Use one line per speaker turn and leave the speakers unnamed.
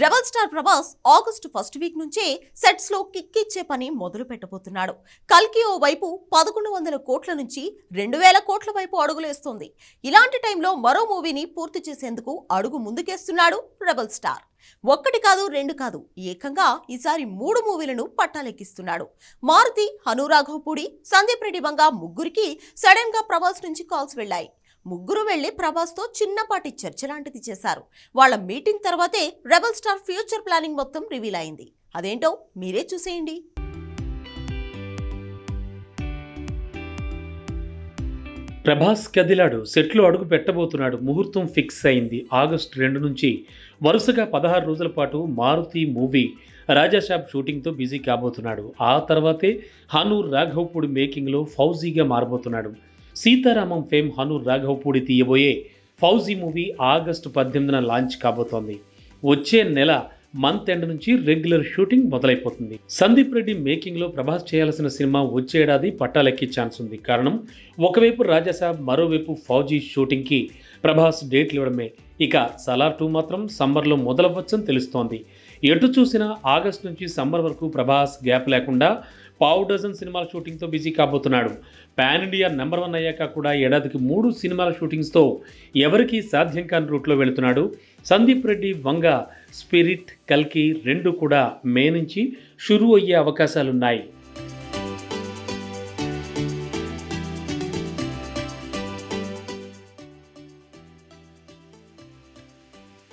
Rebel star Prabhas August first week నుంచే సెట్స్లో కిక్కిచ్చే పని మొదలు పెట్టబోతున్నాడు. కల్కి ఓ వైపు పదకొండు వందల కోట్ల నుంచి రెండు వేల కోట్ల వైపు అడుగులేస్తోంది. ఇలాంటి టైంలో మరో మూవీని పూర్తి చేసేందుకు అడుగు ముందుకేస్తున్నాడు రెబల్ స్టార్. ఒక్కటి కాదు రెండు కాదు ఏకంగా ఈసారి మూడు మూవీలను పట్టాలెక్కిస్తున్నాడు. మారుతి హనురాఘవపూడి సందీప్ రెడ్డి వంగ ముగ్గురికి సడన్గా ప్రభాస్ నుంచి కాల్స్ వెళ్ళాయి. ముగ్గురు వెళ్ళి ప్రభాస్తో చిన్నపాటి చర్చ లాంటిది చేశారు. వాళ్ళ మీటింగ్ తర్వాతే రెబల్ స్టార్ ఫ్యూచర్ ప్లానింగ్ మొత్తం రివీల్ అయింది. అదేంటో మీరే చూసేయండి.
ప్రభాస్ కదిలాడు. సెట్లో అడుగు పెట్టబోతున్నాడు. ముహూర్తం ఫిక్స్ అయింది. ఆగస్టు రెండు నుంచి వరుసగా పదహారు రోజుల పాటు మారుతి మూవీ రాజాషాబ్ షూటింగ్తో బిజీ కాబోతున్నాడు. ఆ తర్వాతే హనూర్ రాఘవపూడి మేకింగ్లో ఫౌజీగా మారబోతున్నాడు. సీతారామం ఫేమ్ హనూర్ రాఘవపూడి తీయబోయే ఫౌజీ మూవీ ఆగస్టు పద్దెనిమిదిన లాంచ్ కాబోతోంది. వచ్చే నెల మంత్ ఎండ్ నుంచి రెగ్యులర్ షూటింగ్ మొదలైపోతుంది. సందీప్ రెడ్డి మేకింగ్లో ప్రభాస్ చేయాల్సిన సినిమా వచ్చే ఏడాది పట్టాలెక్కే ఛాన్స్ ఉంది. కారణం ఒకవైపు రాజాసాబ్ మరోవైపు ఫౌజీ షూటింగ్కి ప్రభాస్ డేట్లు ఇవ్వడమే. ఇక సలార్ టూ మాత్రం సమ్మర్లో మొదలవ్వచ్చని తెలుస్తోంది. ఎటు చూసినా ఆగస్ట్ నుంచి సమ్మర్ వరకు ప్రభాస్ గ్యాప్ లేకుండా పావు డజన్ సినిమాల షూటింగ్తో బిజీ కాబోతున్నాడు. పాన్ ఇండియా నెంబర్ వన్ అయ్యాక కూడా ఏడాదికి మూడు సినిమాల షూటింగ్స్తో ఎవరికీ సాధ్యం కాని రూట్లో వెళుతున్నాడు. సందీప్ రెడ్డి వంగ స్పిరిట్ కల్కి రెండు కూడా మే నుంచి షురు అయ్యే అవకాశాలున్నాయి.